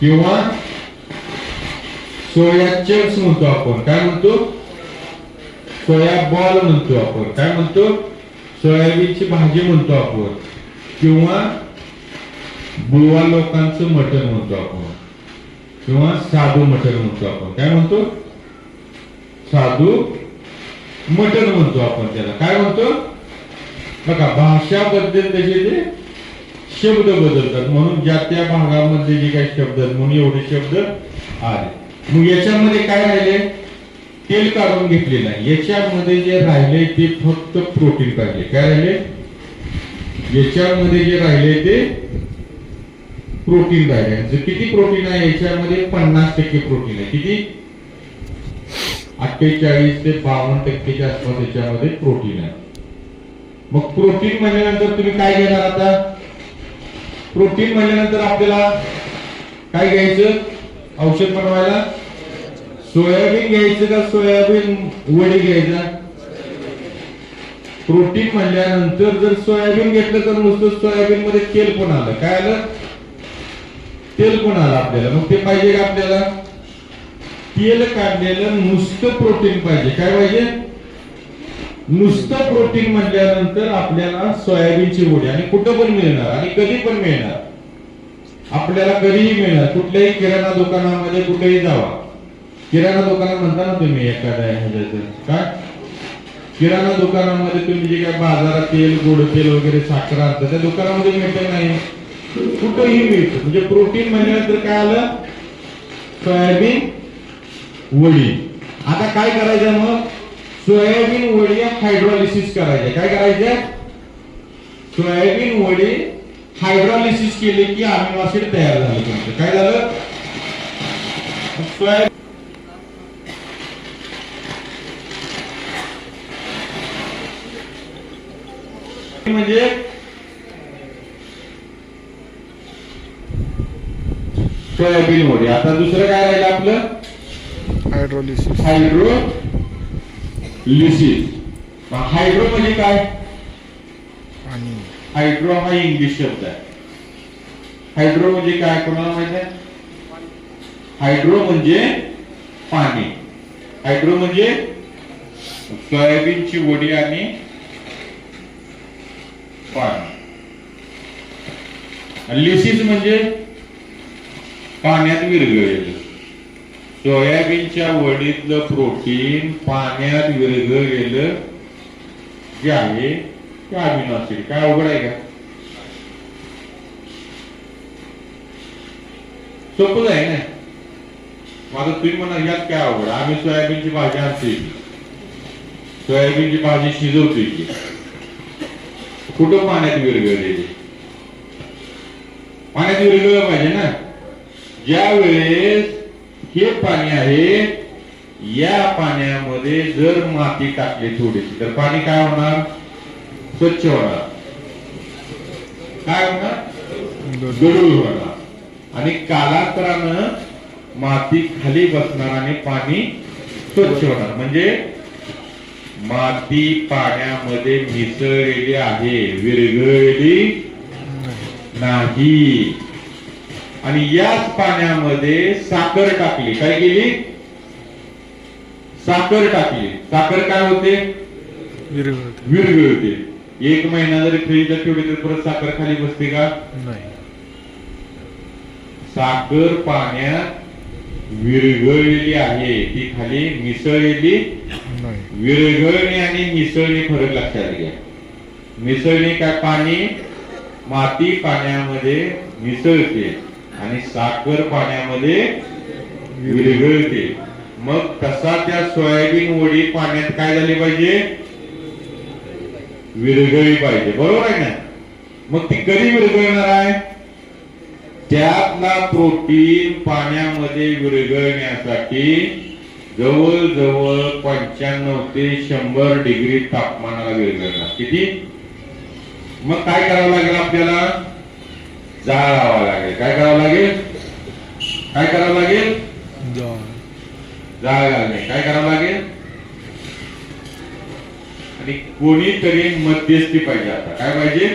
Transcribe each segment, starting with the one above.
किंवा soya chips म्हणतो आपण. काय म्हणतो? सोया बॉल म्हणतो आपण. काय म्हणतो? सोयाबीनची भाजी म्हणतो आपण. किंवा बुवा लोकांचं मटण म्हणतो आपण. किंवा साधू मटण म्हणतो आपण. काय म्हणतो? साधू मटण म्हणतो आपण त्याला. काय म्हणतो? बघा भाषा बद्दल त्याचे ते? शब्द बदलतात. म्हणून ज्या त्या भागामध्ये जे काही शब्द आहेत म्हणून एवढे शब्द आले मग याच्यामध्ये काय राहिले? तेल काढून घेतलेलं आहे याच्यामध्ये जे राहिले ते फक्त प्रोटीन पाहिजे काय राहिले? याच्यामध्ये जे राहिले ते प्रोटीन राहिले. जे किती प्रोटीन आहे याच्यामध्ये पन्नास टक्के प्रोटीन आहे. किती? अठ्ठेचाळीस ते बावन्न टक्केच्या आसपास याच्यामध्ये प्रोटीन आहे. मग प्रोटीन म्हणल्यानंतर तुम्ही काय घेणार आता? प्रोटीन म्हणल्यानंतर आपल्याला काय घ्यायचं? औषध बनवायला? सोयाबीन घ्यायचं का सोयाबीन वडी घ्यायचा? प्रोटीन म्हणल्यानंतर जर सोयाबीन घेतलं तर नुसतं सोयाबीन मध्ये तेल पण आलं. काय आलं? तेल पण आलं आपल्याला. मग ते पाहिजे का आपल्याला? तेल काढलेलं नुसतं प्रोटीन पाहिजे. काय पाहिजे? नुसतं प्रोटीन म्हटल्यानंतर आपल्याला सोयाबीनची वडी आणि कुठं पण मिळणार आणि कधी पण मिळणार. आपल्याला कधीही मिळणार. कुठल्याही किराणा दुकानामध्ये कुठेही जावा. किराणा दुकानात म्हणता ना तुम्ही एखाद्या ह्याच्याचं काय? किराणा दुकानामध्ये तुम्ही जे काय बाजारात तेल गोड तेल वगैरे साखर आणतं त्या दुकानामध्ये मिळत नाही? कुठंही मिळतं. म्हणजे प्रोटीन म्हणल्यानंतर काय आलं? सोयाबीन वडी. आता काय करायचं मग? सोयाबीन वडी हायड्रॉलिसिस करायचे. काय करायचे? सोयाबीन वडी हायड्रॉलिसिस केली की अमिनो ऍसिड तयार झालं तुमचं. काय झालं? सोयाबीन म्हणजे सोयाबीन वडी. आता दुसरं काय राहिलं आपलं? हायड्रोलिसिस हायड्रो लिसिस हायड्रो म्हणजे काय? आणि हायड्रो हा इंग्लिश शब्द आहे. हायड्रो म्हणजे काय कोणाला माहिती आहे? हायड्रो म्हणजे पाणी. हायड्रो म्हणजे सोयाबीनची वडी आणि पाणी. लिसिस म्हणजे पाण्यात विरघळलेलं. सोयाबीनच्या वडीतलं प्रोटीन पाण्यात विरघळलेलं जे आहे ते अमिनो ऍसिड काय अवघड आहे का? सोपच आहे ना? माझं तुम्ही म्हणा यात काय अवघड? आहे? आम्ही सोयाबीनची भाजी आणतोय. सोयाबीनची भाजी शिजवतोय कुठं पाण्यात विरघळलेली पाण्यात विरघळलं पाहिजे ना? ज्या वेळेस हे पाणी आहे या पाण्यामध्ये जर माती टाकली थोडीशी तर पाणी काय होणार? स्वच्छ होणार. काय होणार? गडूळ होणार. आणि कालांतरानं माती खाली बसणार आणि पाणी स्वच्छ होणार. म्हणजे माती पाण्यामध्ये मिसळलेली आहे विरघळलेली नाही. आणि याच पाण्यामध्ये साखर टाकली. काय केली? साखर टाकली. साखर काय होते? विरघळते. एक महिना जरी फ्रीजला ठेवली तर परत साखर खाली बसते का? नाही. साखर पाण्यात विरघळलेली आहे. ती खाली मिसळलेली नाही. विरघळणे आणि मिसळणे फरक लक्षात घ्या. मिसळणे काय पाणी? माती पाण्यामध्ये मिसळते. आणि साखर पाण्यामध्ये विरघळते. मग तसा त्या सोयाबीन वडी पाण्यात काय झाली पाहिजे? विरघळली पाहिजे. बरोबर आहे ना? मग ती कधी विरघळणार आहे? त्यातला प्रोटीन पाण्यामध्ये विरघळण्यासाठी जवळजवळ पंच्याण्णव ते शंभर डिग्री तापमानाला विरघळणार. किती? मग काय करावं लागेल आपल्याला? जाळ लावावं लागेल काय करावं लागेल काय करावं लागेल जाळ घालणे काय करावं लागेल आणि कोणीतरी मध्यस्थी पाहिजे आता. काय पाहिजे?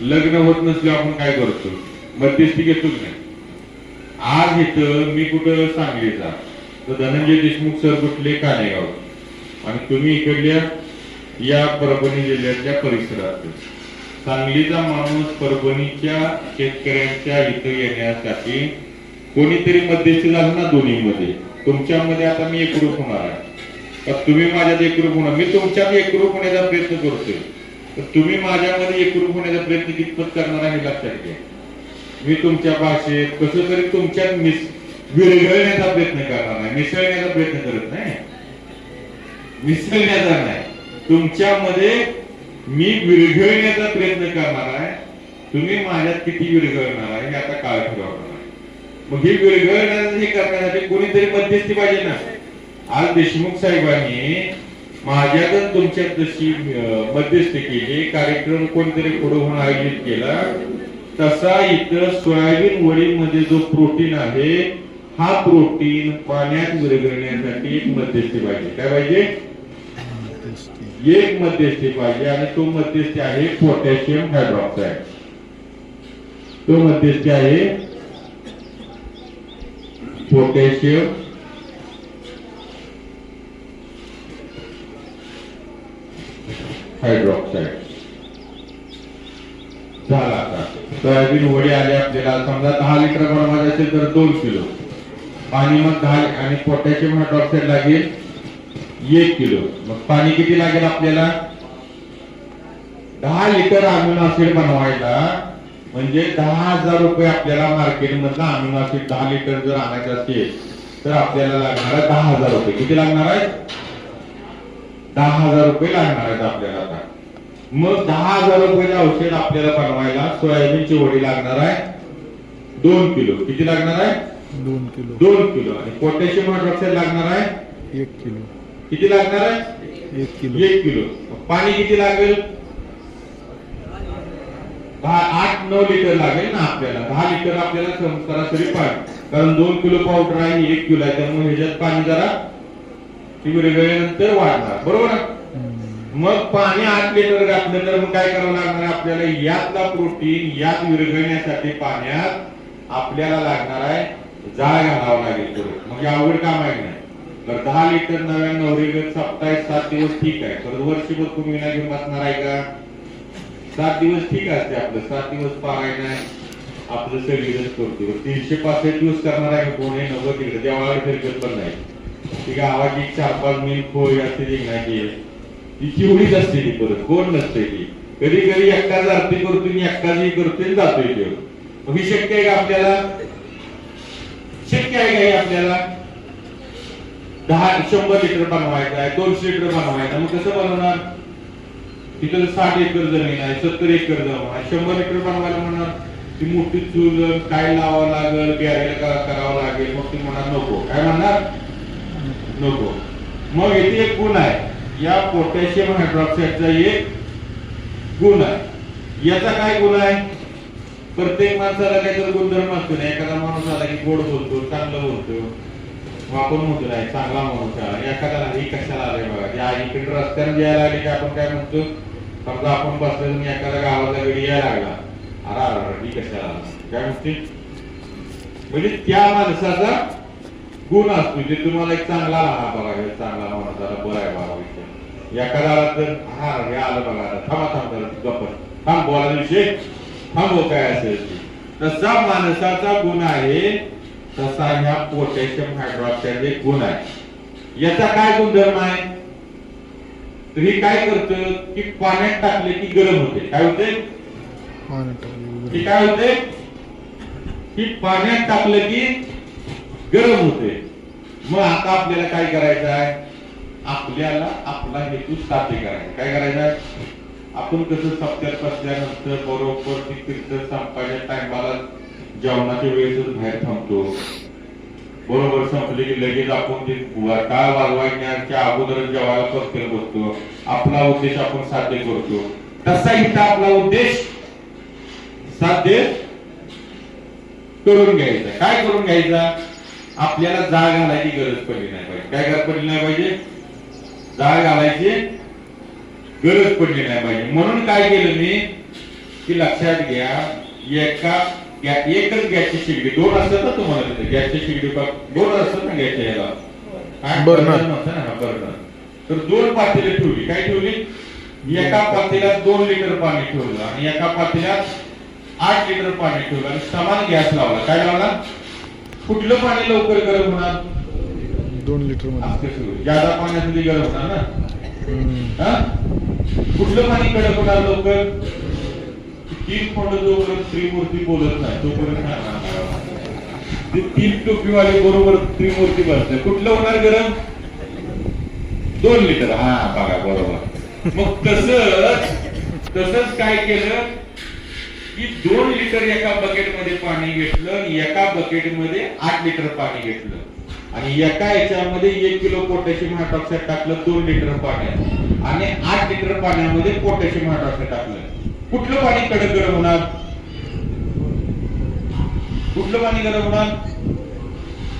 लग्न होत नसल्यावर आपण काय करतो? मध्यस्थी घेतो नाही? आज इथं मी कुठं सांगलीचा? तर धनंजय देशमुख सर कुठले? कानेगाव. आणि तुम्ही इकडल्या या परभणी जिल्ह्यातल्या परिसरात. सांगलीचा माणूस परभणीच्या शेतकऱ्यांच्या इथं येण्यासाठी कोणीतरी मध्यस्थी झालं ना दोन्हीमध्ये? तुमच्यामध्ये आता मी एकरूप होणार आहे. तुम्ही माझ्यात एकरूप होणार. मी तुमच्यात एकरूप होण्याचा प्रयत्न करतोय. तर तुम्ही माझ्यामध्ये एकरूप होण्याचा प्रयत्न कितपत करणार आहे लक्षात घ्या. मी तुमच्या भाषेत कसं तरी तुमच्यात मिस विरघळण्याचा प्रयत्न करणार नाही मिसळण्याचा प्रयत्न करत नाही. मिसळण्याचा नाही. तुमच्यामध्ये मी विरघळण्याचा प्रयत्न करणार आहे. तुम्ही माझ्यात किती विरघळणार आहे हे आता काळ ठरवणार आहे. मग हे विरघळण्याचं हे करण्यासाठी कोणीतरी मध्यस्थी पाहिजे ना? आज देशमुख साहेबांनी माझ्यातच तुमच्यात जशी मध्यस्थी केली. कार्यक्रम कोणतरी पुढे होऊन आयोजित केला. तसा इथं सोयाबीन वडीमध्ये जो प्रोटीन आहे हा प्रोटीन पाण्यात विरघळण्यासाठी एक मध्यस्थी पाहिजे. काय पाहिजे? एक मध्यस्थी पाहिजे आणि तो मध्यस्थी आहे पोटॅशियम हायड्रॉक्साईड. तो मध्यस्थी आहे पोटॅशियम हायड्रॉक्साईड. झाला आता. सोयाबीन वडी आले आपल्याला. समजा दहा लिटर बनवायचे असेल तर दोन किलो. पाणी मग दहा आणि पोटॅशियम हायड्रॉक्साईड लागेल. एक किलो. मग पाणी किती लागेल आपल्याला? दहा लिटर अमिनो ऍसिड बनवायला. म्हणजे दहा हजार रुपये आपल्याला मार्केट मधला अमिनो ऍसिड दहा लिटर जर आणायचं असेल तर आपल्याला लागणार आहे दहा हजार रुपये. किती लागणार आहे दहा हजार रुपये लागणार आहेत आपल्याला आता. मग दहा हजार रुपयाचं औषध आपल्याला बनवायला सोयाबीनची वडी लागणार आहे दोन किलो. किती लागणार आहे? दोन किलो. दोन किलो. आणि पोटॅशियम हायड्रॉक्साईड लागणार आहे? एक किलो. किती लागणार आहे? एक किलो. एक किलो. पाणी किती लागेल? दहा आठ नऊ लिटर लागेल ना आपल्याला. दहा लिटर आपल्याला सरासरी पाणी. कारण दोन किलो पावडर आहे एक किलो आहे. त्यामुळे ह्याच्यात पाणी जरा ती विरघळल्यानंतर वाढणार. बरोबर. मग पाणी आठ लिटर घातलं तर मग काय करावं लागणार आहे? आपल्याला यातला प्रोटीन यात विरघळण्यासाठी पाण्यात आपल्याला लागणार आहे जाळ घालावं लागेल मग अवघड काम आहे नाही? तर दहा लिटर नव्या नवरीगत सप्ताह सात दिवस ठीक आहे. परत वर्षभर तुम्ही विना घेऊन बसणार आहे का? सात दिवस ठीक असते आपलं. सात दिवस पारायण आहे आपलं सगळीजण करतो. तीनशे पासष्ट दिवस करणार आहे कोण? हे नव्वद तिकडे. देवाला फिरकत पण नाही. ती गावाची एक चार पाच मिल खोय असते जिंकण्याची ती चिवडीच असते ती परत. कोण नसते ती. कधी कधी एकटाच आरती करतो आणि एकटाच करतोय जातोय देव मग ही शक्य आहे का आपल्याला? शक्य आहे का आपल्याला? दहा शंभर लिटर बनवायचं आहे दोनशे लिटर बनवायचं मग कसं बनवणार? तिथं साठ एकर जमीन आहे सत्तर एकर जमीन आहे. शंभर लिटर बनवायला म्हणणार ती मोठी चूल काय लावावं लागेल गॅरेल करावं लागेल मग ती म्हणणार नको. काय म्हणणार? नको. मग इथे एक गुण आहे. या पोटॅशियम हायड्रॉक्साईडचा एक गुण आहे. याचा काय गुण आहे? प्रत्येक माणसाला काहीतरी गुणधर्म असतो ना एखादा माणूस आला की गोड बोलतो चांगलं बोलतो. आपण म्हणतो नाही चांगला माणूस आहे. एखाद्याला हे कशाला आले बघा? त्या इकडे रस्त्याने यायला लागले की आपण काय म्हणतो? समजा आपण बसलो आणि एखाद्या गावाचा गडी यायला लागला. अरे अरे ही कशाला आला? काय म्हणते? म्हणजे त्या माणसाचा गुण असतो. जे तुम्हाला एक चांगला आला बघा चांगला माणूस आला बरं आहे बघा विषय. एखाद्याला तर हा हे आलं बघा आता थांबा थांब गप्प थांब बोलायला विषय. थांबव हो, काय असेल तसा माणसाचा गुण आहे तसा ह्या पोटॅशियम हायड्रॉक्साईड एक गुण आहे. याचा काय गुणधर्म आहे? तर हे काय करतं? की पाण्यात टाकले की गरम होते. काय होते. की काय होते? की पाण्यात टाकलं की गरम होते. मग आता आपल्याला काय करायचं आहे? आपल्याला आपला हेतू साध्य करायचा. काय करायचं आहे? आपण कसं सप्त्यात बसल्यानंतर बरोबर ती संपायच्या टायमाला जेवणाच्या वेळेसच बाहेर थांबतो. बरोबर संपले की लगेच आपण ते काळ वाजवायच्या अगोदर जेवायला पत्कर बसतो. आपला उद्देश आपण साध्य करतो. तसा इथं आपला उद्देश साध्य करून घ्यायचा. काय करून घ्यायचा? आपल्याला जाळ घालायची गरज पडली नाही पाहिजे. काय गरज पडली नाही पाहिजे? जाळ घालायची गरज पडली नाही पाहिजे. म्हणून काय केलं मी? की लक्षात घ्या एका एकच गॅसची शिगडी दोन असतात ना तुम्हाला तिथे गॅसची शिगडी बघ दोन असतात ना गॅसच्या याला. काय Burner. burner नव्हतं ना बर्नर तर दोन पातेले ठेवली काय ठेवली? एका पातेल्यात दोन लिटर पाणी ठेवलं आणि एका पातेल्यात आठ लिटर पाणी ठेवलं आणि समान गॅस लावला. काय लावला? कुठलं पाणी लवकर गरम होणार? दोन लिटर? जादा पाण्यासाठी गरम होणार ना? कुठलं पाणी कडक होणार लवकर? तीन खोंड जोपर्यंत त्रिमूर्ती बोलत नाही तोपर्यंत ते तीन टोपीवाले बरोबर त्रिमूर्ती बसते कुठलं होणार गरम? दोन लिटर. हा बघा बरोबर. मग तसंच तसंच काय केलं? की दोन लिटर एका बकेटमध्ये पाणी घेतलं आणि एका बकेटमध्ये आठ लिटर पाणी घेतलं. आणि एका याच्यामध्ये एक किलो पोटॅशियम हायड्रॉक्साईड टाकलं दोन लिटर पाण्यात आणि आठ लिटर पाण्यामध्ये पोटॅशियम हायड्रॉक्साईड टाकलं. कुठलं पाणी कडक गरम होणार? कुठलं पाणी गरम होणार?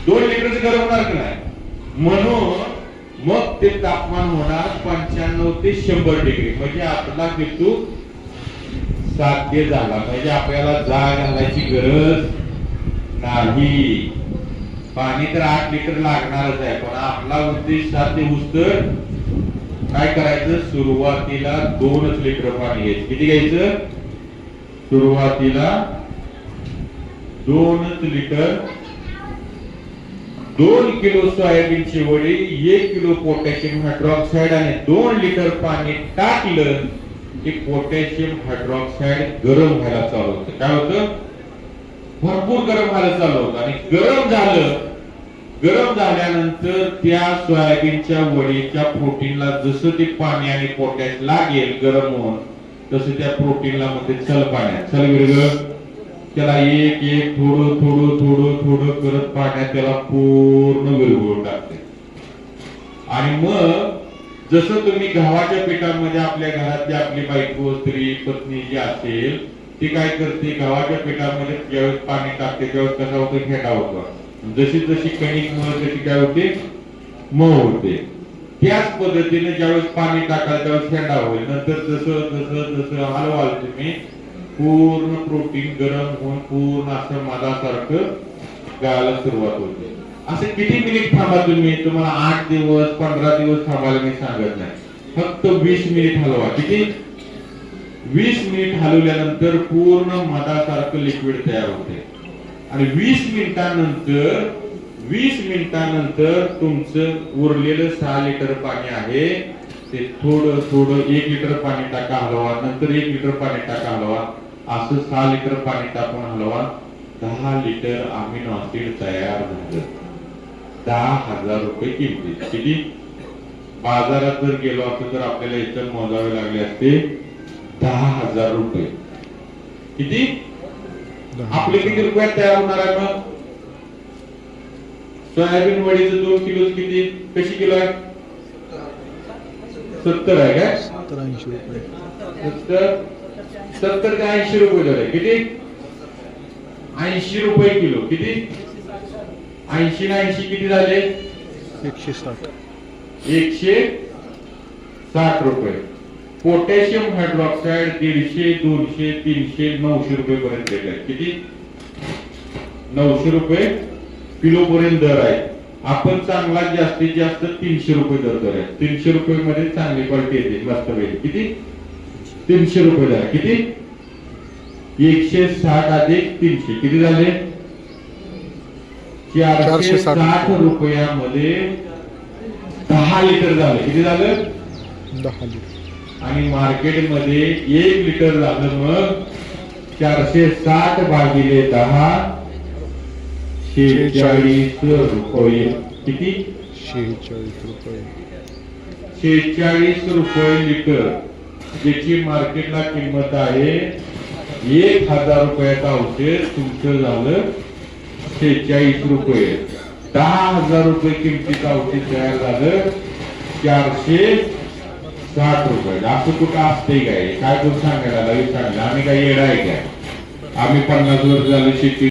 दोन लिटरचं गरम होणार की नाही? म्हणून मग ते तापमान होणार पंच्याण्णव ते शंभर डिग्री. म्हणजे आपला बिंदू साध्य झाला. म्हणजे आपल्याला जाळ घालायची गरज नाही. पाणी तर आठ लिटर लागणारच आहे. पण आपला उद्देश साध्य उस्तर काय करायचं? सुरुवातीला दोनच लिटर पाणी घ्यायचं. किती घ्यायचं? सुरुवातीला दोनच लिटर दोन किलो सोयाबीनची वडी एक किलो पोटॅशियम हायड्रॉक्साईड आणि दोन लिटर पाणी टाकलं की पोटॅशियम हायड्रॉक्साईड गरम व्हायला चालू होतं. काय होतं? भरपूर गरम व्हायला चालू होतं. आणि गरम झालं गरम झाल्यानंतर त्या सोयाबीनच्या वडीच्या प्रोटीनला जसं ते पाणी आणि पोटॅश लागेल गरम होऊन तसं त्या प्रोटीनला मध्ये चल पाण्यात. चल विरग त्याला एक एक थोडं थोडं थोडं थोडं करत पाण्यात त्याला पूर्ण विरघळून टाकते. आणि मग जसं तुम्ही गव्हाच्या पिठामध्ये आपल्या घरातली आपली बायको स्त्री पत्नी जी असेल ती काय करते? गव्हाच्या पिठामध्ये ज्यावेळेस पाणी टाकते त्यावेळेस कसा होतो? फेटा होतो. जशी जशी कणिक मळ तशी काय होते? मऊ होते. त्याच पद्धतीने ज्यावेळेस पाणी टाकाल त्यावेळेस फेटा होईल. नंतर जसं जसं जसं हलवाल तुम्ही पूर्ण प्रोटीन गरम होऊन पूर्ण असं मधासारखं गायला सुरुवात होते. असे किती मिनिट थांबा तुम्ही? तुम्हाला आठ दिवस पंधरा दिवस थांबायला मी सांगत नाही. फक्त वीस मिनिट हलवा. किती? वीस मिनिट हलवल्यानंतर पूर्ण मधासारखं लिक्विड तयार होते. आणि वीस मिनिटानंतर वीस मिनिटानंतर तुमचं उरलेलं सहा लिटर पाणी आहे ते थोडं थोडं एक लिटर पाणी टाका हलवा नंतर एक लिटर पाणी टाका हलवा असं सहा लिटर पाणी टाकून हलवा दहा लिटर अमिनो ऍसिड तयार झालं. दहा हजार रुपये किमती. किती? बाजारात जर गेलो असतो तर आपल्याला इथं मोजावे लागले असते दहा हजार रुपये. किती? आपले किती रुपयात तयार होणार आहे मग? सोयाबीन वडीचं दोन किलो किती? कशी किलो आहे? सत्तर आहे काय? सत्तर ऐंशी रुपये. सत्तर? सत्तर ते ऐंशी रुपये झाले? किती? ऐंशी रुपये किलो. किती? ऐंशी ना ऐंशी किती झाले? एकशे साठ. एकशे साठ रुपये. पोटॅशियम हायड्रॉक्साईड दीडशे दोनशे तीनशे नऊशे रुपये पर्यंत आहे किती? नऊशे रुपये किलो पर्यंत दर आहे. आपण चांगला जास्तीत जास्त तीनशे रुपये दर दर आहे तीनशे रुपये मध्ये चांगली क्वालिटी येते. मस्त वेळ किती? तीनशे रुपये दर. किती? एकशे साठ अधिक तीनशे. किती झाले? चारशे साठ रुपयामध्ये दहा लिटर झालं. किती झालं? दहा लिटर. आणि मार्केटमध्ये एक लिटर झालं मग चारशे साठ भागिले दहा. शेहेचाळीस रुपये. किती? शेहेचाळीस रुपये. शेहेचाळीस रुपये लिटर. ज्याची मार्केटला किंमत आहे एक हजार रुपयाचं औषध तुमचं झालं शेहेचाळीस रुपये. दहा हजार रुपये किमतीचं औषध तयार झालं चारशे साठ रुपये. असं कुठं असते काय? काय करून सांगायला? लागेल सांगायला. आम्ही काही येडा आहे काय? आम्ही पन्नास वर्ष झालं शेती